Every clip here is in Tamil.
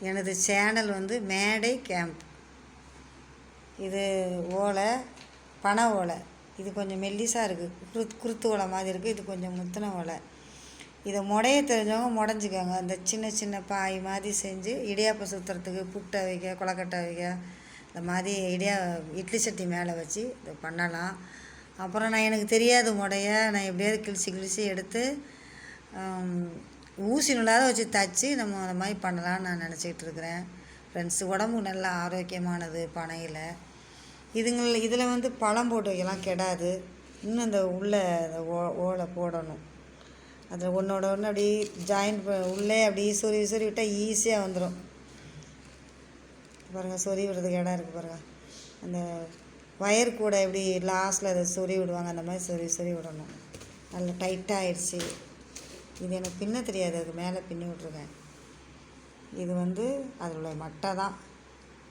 எனது சேனல் வந்து மேடை கேம்ப். இது ஓலை பனை ஓலை. இது கொஞ்சம் மெல்லிசாக இருக்குது குருத் குருத்து ஓலை மாதிரி இருக்குது இது கொஞ்சம் முத்தின ஓலை. இதை முடைய தெரிஞ்சவங்க முடஞ்சிக்கோங்க. அந்த சின்ன சின்ன பாய் மாதிரி செஞ்சு இடியாப்பம் சுற்றுறதுக்கு புட்டு அவிக்க கொலக்கட்டை அவிக்க இந்த மாதிரி இடியா இட்லி சட்டி மேலே வச்சு இதை பண்ணலாம். அப்புறம் நான் எனக்கு தெரியாது முடைய. நான் எப்படியாவது கிழிச்சி கிழிச்சி எடுத்து ஊசி நூலாத வச்சு தச்சு நம்ம அந்த மாதிரி பண்ணலாம்னு நான் நினச்சிக்கிட்டு இருக்கிறேன். ஃப்ரெண்ட்ஸ் உடம்புக்கு நல்லா ஆரோக்கியமானது பனையில். இதுங்கள் இதில் வந்து பழம் போட்டு வைக்கலாம் கெடாது. இன்னும் அந்த உள்ளே அந்த ஓ ஓலை போடணும். அதில் ஒன்றோட ஒன்று அப்படியே ஜாயின் உள்ளே அப்படியே சொறி சொறி விட்டால் ஈஸியாக வந்துடும் பாருங்கள் சொறி விடுறதுக்கு இடம் இருக்குது பாருங்கள் அந்த வயர் கூட எப்படி லாஸ்ட்டில் அதை சொறி விடுவாங்க அந்த மாதிரி சொறி சொறி விடணும். நல்லா டைட்டாக ஆயிடுச்சு. இது எனக்கு பின்ன தெரியாது அது மேலே பின்னி விட்ருக்கேன் இது வந்து அதோடய மட்டை தான்.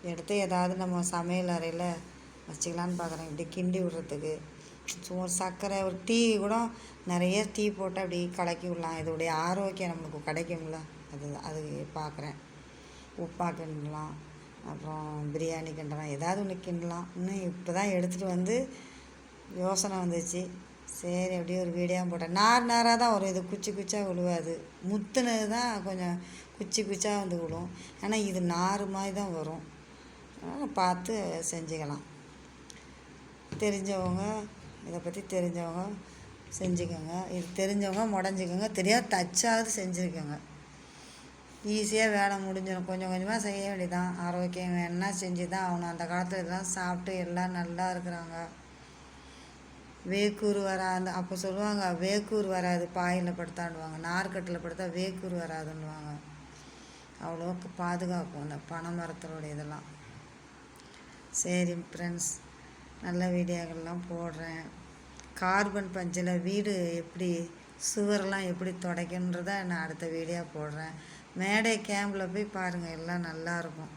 எடுத்து ஏதாவது நம்ம சமையல் அறையில் வச்சுக்கலான்னு பார்க்குறேன். இப்படி கிண்டி விடுறதுக்கு. சும்மா சர்க்கரை ஒரு டீ கூட நிறைய டீ போட்டு அப்படி கலக்கி விடலாம். இதோடைய ஆரோக்கியம் நம்மளுக்கு கிடைக்கும்ல. அது அது பார்க்குறேன். உப்பா கிண்டலாம் அப்புறம் பிரியாணி கிண்டலாம் ஏதாவது ஒன்று கிண்டலாம். இன்னும் இப்போ தான் எடுத்துகிட்டு வந்து யோசனை வந்துச்சு. சரி அப்படியே ஒரு வீடியோ போட்டேன். நார் நாராக தான் வரும். இது குச்சி குச்சியாக விழுவாது முத்துனது தான் கொஞ்சம் குச்சி குச்சியாக வந்து விழும் ஆனால் இது நார் மாதிரி தான் வரும். அதனால் பார்த்து செஞ்சுக்கலாம். தெரிஞ்சவங்க இதை பற்றி தெரிஞ்சவங்க செஞ்சுக்கோங்க. இது தெரிஞ்சவங்க முடஞ்சிக்கோங்க. தெரியாது தச்சாவது செஞ்சுருக்கோங்க. ஈஸியாக வேலை முடிஞ்சிடும். கொஞ்சம் கொஞ்சமாக செய்ய வேண்டியதான் ஆரோக்கியம் என்ன செஞ்சு தான் ஆகணும். அந்த காலத்தில் இதெல்லாம் சாப்பிட்டு எல்லாம் நல்லா இருக்கிறாங்க. வேக்கூர் வராது. அப்போ சொல்லுவாங்க வேக்கூர் வராது பாயில் படுத்தாண்டுவாங்க நார்க்கட்டில் படுத்தா வேக்கூர் வராதுன்னுவாங்க. அவ்வளோக்கு பாதுகாக்கும் அந்த பனை மரத்தோட இதெல்லாம் சரி ஃப்ரெண்ட்ஸ் நல்ல வீடியோக்கள்லாம் போடுறேன். கார்பன் பஞ்சில் வீடு எப்படி சுவரெல்லாம் எப்படி துடைக்கணுன்றத நான் அடுத்த வீடியோ போடுறேன். மேடை கேம்பில் போய் பாருங்கள் எல்லாம் நல்லாயிருக்கும்